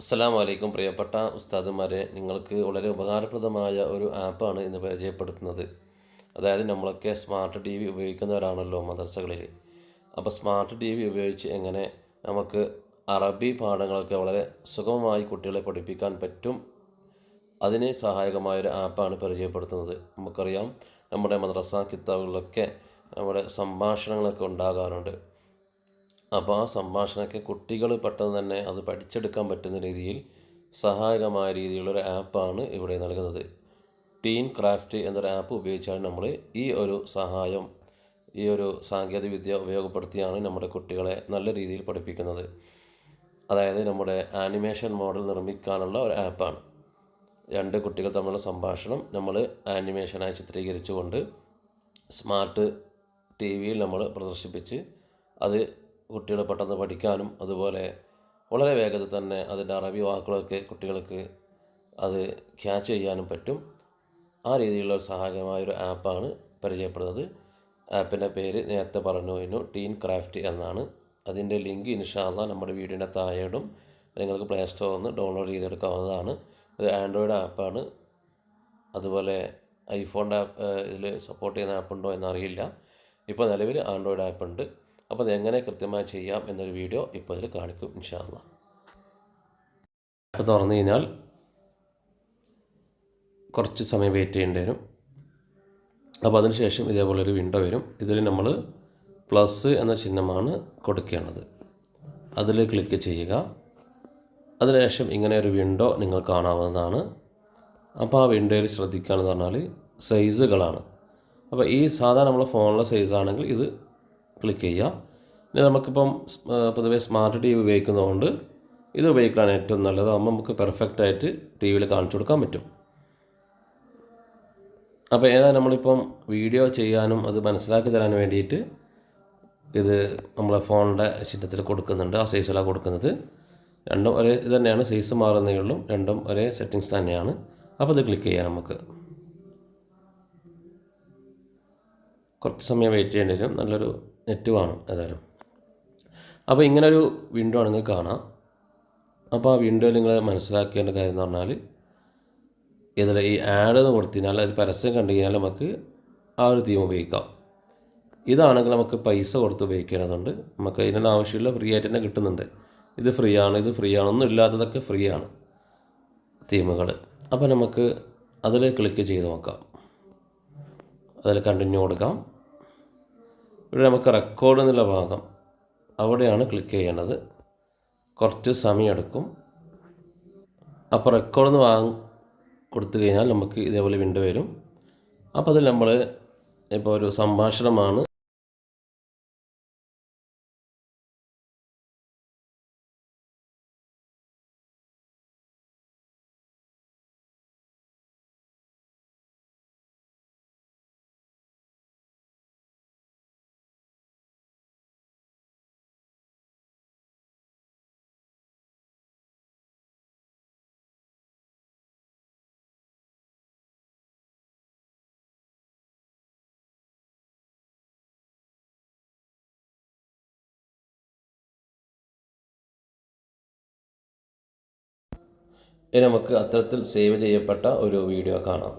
അസ്സലാം വലൈക്കും പ്രിയപ്പെട്ട ഉസ്താദുമാരെ നിങ്ങൾക്ക് വളരെ ഉപകാരപ്രദമായ ഒരു ആപ്പാണ് ഇന്ന് പരിചയപ്പെടുത്തുന്നത്. അതായത് നമ്മളൊക്കെ സ്മാർട്ട് ടി വി ഉപയോഗിക്കുന്നവരാണല്ലോ മദർസകളിൽ അപ്പോൾ സ്മാർട്ട് ടി വി ഉപയോഗിച്ച് എങ്ങനെ നമുക്ക് അറബി പാഠങ്ങളൊക്കെ വളരെ സുഗമമായി കുട്ടികളെ പഠിപ്പിക്കാൻ പറ്റും അതിന് സഹായകമായൊരു ആപ്പാണ് പരിചയപ്പെടുത്തുന്നത്. നമുക്കറിയാം നമ്മുടെ മദ്രസ കിതാബുകളിലൊക്കെ നമ്മുടെ സംഭാഷണങ്ങളൊക്കെ ഉണ്ടാകാറുണ്ട്. അപ്പോൾ ആ സംഭാഷണമൊക്കെ കുട്ടികൾ പെട്ടെന്ന് തന്നെ അത് പഠിച്ചെടുക്കാൻ പറ്റുന്ന രീതിയിൽ സഹായകമായ രീതിയിലുള്ളൊരു ആപ്പാണ് ഇവിടെ നൽകുന്നത്. ടീൻ ക്രാഫ്റ്റ് എന്നൊരു ആപ്പ് ഉപയോഗിച്ചാണ് നമ്മൾ ഈ ഒരു സഹായം ഈ ഒരു സാങ്കേതികവിദ്യ ഉപയോഗപ്പെടുത്തിയാണ് നമ്മുടെ കുട്ടികളെ നല്ല രീതിയിൽ പഠിപ്പിക്കുന്നത്. അതായത് നമ്മുടെ ആനിമേഷൻ മോഡൽ നിർമ്മിക്കാനുള്ള ഒരു ആപ്പാണ്. രണ്ട് കുട്ടികൾ തമ്മിലുള്ള സംഭാഷണം നമ്മൾ ആനിമേഷനായി ചിത്രീകരിച്ചുകൊണ്ട് സ്മാർട്ട് ടി വിയിൽ നമ്മൾ പ്രദർശിപ്പിച്ച് അത് കുട്ടികൾ പെട്ടെന്ന് പഠിക്കാനും അതുപോലെ വളരെ വേഗത്തിൽ തന്നെ അതിന്റെ അറബി വാക്കുകളൊക്കെ കുട്ടികൾക്ക് അത് ക്യാച്ച് ചെയ്യാനും പറ്റും. ആ രീതിയിലുള്ള ഒരു സഹായകമായൊരു ആപ്പാണ് പരിചയപ്പെടുന്നത്. ആപ്പിന്റെ പേര് നേരത്തെ പറഞ്ഞു കഴിഞ്ഞു ടീൻ ക്രാഫ്റ്റ് എന്നാണ്. അതിന്റെ ലിങ്ക് ഇൻഷാല്ല നമ്മുടെ വീഡിയോന്റെ താഴെയിടും. നിങ്ങൾക്ക് പ്ലേ സ്റ്റോറിൽ നിന്ന് ഡൗൺലോഡ് ചെയ്തെടുക്കാവുന്നതാണ്. ഇത് ആൻഡ്രോയിഡ് ആപ്പാണ്. അതുപോലെ ഐഫോണിന്റെ ആപ്പ് ഇതിൽ സപ്പോർട്ട് ചെയ്യുന്ന ആപ്പ് ആപ്പുണ്ടോ എന്നറിയില്ല. ഇപ്പോൾ നിലവിൽ ആൻഡ്രോയിഡ് ആപ്പ് ഉണ്ട്. അപ്പോൾ അതെങ്ങനെ കൃത്യമായി ചെയ്യാം എന്നൊരു വീഡിയോ ഇപ്പോൾ ഇതിൽ കാണിക്കും ഇൻഷാല്ല അപ്പോൾ തുറന്നു കഴിഞ്ഞാൽ കുറച്ച് സമയം വെയിറ്റ് ചെയ്യേണ്ടി വരും. അപ്പോൾ അതിനുശേഷം ഇതേപോലൊരു വിൻഡോ വരും. ഇതിൽ നമ്മൾ പ്ലസ് എന്ന ചിഹ്നമാണ് കൊടുക്കേണ്ടത്. അതിൽ ക്ലിക്ക് ചെയ്യുക. അതിനുശേഷം ഇങ്ങനെ ഒരു വിൻഡോ നിങ്ങൾ കാണാവുന്നതാണ്. അപ്പോൾ ആ വിൻഡോയിൽ ശ്രദ്ധിക്കുകയെന്ന് പറഞ്ഞാൽ സൈസുകളാണ് അപ്പോൾ ഈ സാധാരണ നമ്മളെ ഫോണിലെ സൈസാണെങ്കിൽ ഇത് ക്ലിക്ക് ചെയ്യുക. ഇനി നമുക്കിപ്പം പൊതുവേ സ്മാർട്ട് ടി വി ഉപയോഗിക്കുന്നതുകൊണ്ട് ഇത് ഉപയോഗിക്കാൻ ഏറ്റവും നല്ലത്. ആകുമ്പോൾ നമുക്ക് പെർഫെക്റ്റ് ആയിട്ട് ടി വിയിൽ കാണിച്ചു കൊടുക്കാൻ പറ്റും. അപ്പോൾ ഏതാ നമ്മളിപ്പം വീഡിയോ ചെയ്യാനും അത് മനസ്സിലാക്കി തരാൻ വേണ്ടിയിട്ട് ഇത് നമ്മളെ ഫോണിന്റെ ചിത്രത്തിൽ കൊടുക്കുന്നുണ്ട്. ആ സൈസിലാണ് കൊടുക്കുന്നത്. രണ്ടും ഒരേ ഇത് തന്നെയാണ്. സൈസ് മാറുന്നേ ഉള്ളൂ. രണ്ടും ഒരേ സെറ്റിങ്സ് തന്നെയാണ്. അപ്പോൾ ഇത് ക്ലിക്ക് ചെയ്യാം നമുക്ക്. കുറച്ച് സമയം വെയിറ്റ് ചെയ്യേണ്ടി വരും. നല്ലൊരു നെറ്റ് വേണം ഏതായാലും. അപ്പോൾ ഇങ്ങനെ ഒരു വിൻഡോ ആണെങ്കിൽ കാണാം. അപ്പോൾ ആ വിൻഡോയിൽ നിങ്ങൾ മനസ്സിലാക്കേണ്ട കാര്യം എന്ന് പറഞ്ഞാൽ ഇതിൽ ഈ ആഡ് എന്ന് കൊടുത്തുകഴിഞ്ഞാൽ അത് പരസ്യം കണ്ടു കഴിഞ്ഞാൽ നമുക്ക് ആ ഒരു തീം ഉപയോഗിക്കാം. ഇതാണെങ്കിൽ നമുക്ക് പൈസ കൊടുത്ത് ഉപയോഗിക്കേണ്ടതുണ്ട്. നമുക്ക് ഇതിനുള്ള ആവശ്യമില്ല ഫ്രീ ആയിട്ട് തന്നെ കിട്ടുന്നുണ്ട്. ഇത് ഫ്രീ ആണ് ഇത് ഫ്രീ ആണ് ഒന്നും ഇല്ലാത്തതൊക്കെ ഫ്രീ ആണ് തീമുകൾ അപ്പോൾ നമുക്ക് അതിൽ ക്ലിക്ക് ചെയ്ത് നോക്കാം. അതിൽ കണ്ടിന്യൂ കൊടുക്കാം. ഇവിടെ നമുക്ക് റെക്കോർഡ് എന്നുള്ള ഭാഗം അവിടെയാണ് ക്ലിക്ക് ചെയ്യേണ്ടത് കുറച്ച് സമയമെടുക്കും. അപ്പോൾ റെക്കോർഡ് എന്ന് വാങ്ങി കൊടുത്തു കഴിഞ്ഞാൽ നമുക്ക് ഇതേപോലെ വിൻഡോ വരും. അപ്പോൾ അതിൽ നമ്മൾ ഇപ്പോൾ ഒരു സംഭാഷണമാണ് ഇനി നമുക്ക് അത്തരത്തിൽ സേവ് ചെയ്യപ്പെട്ട ഒരു വീഡിയോ കാണാം.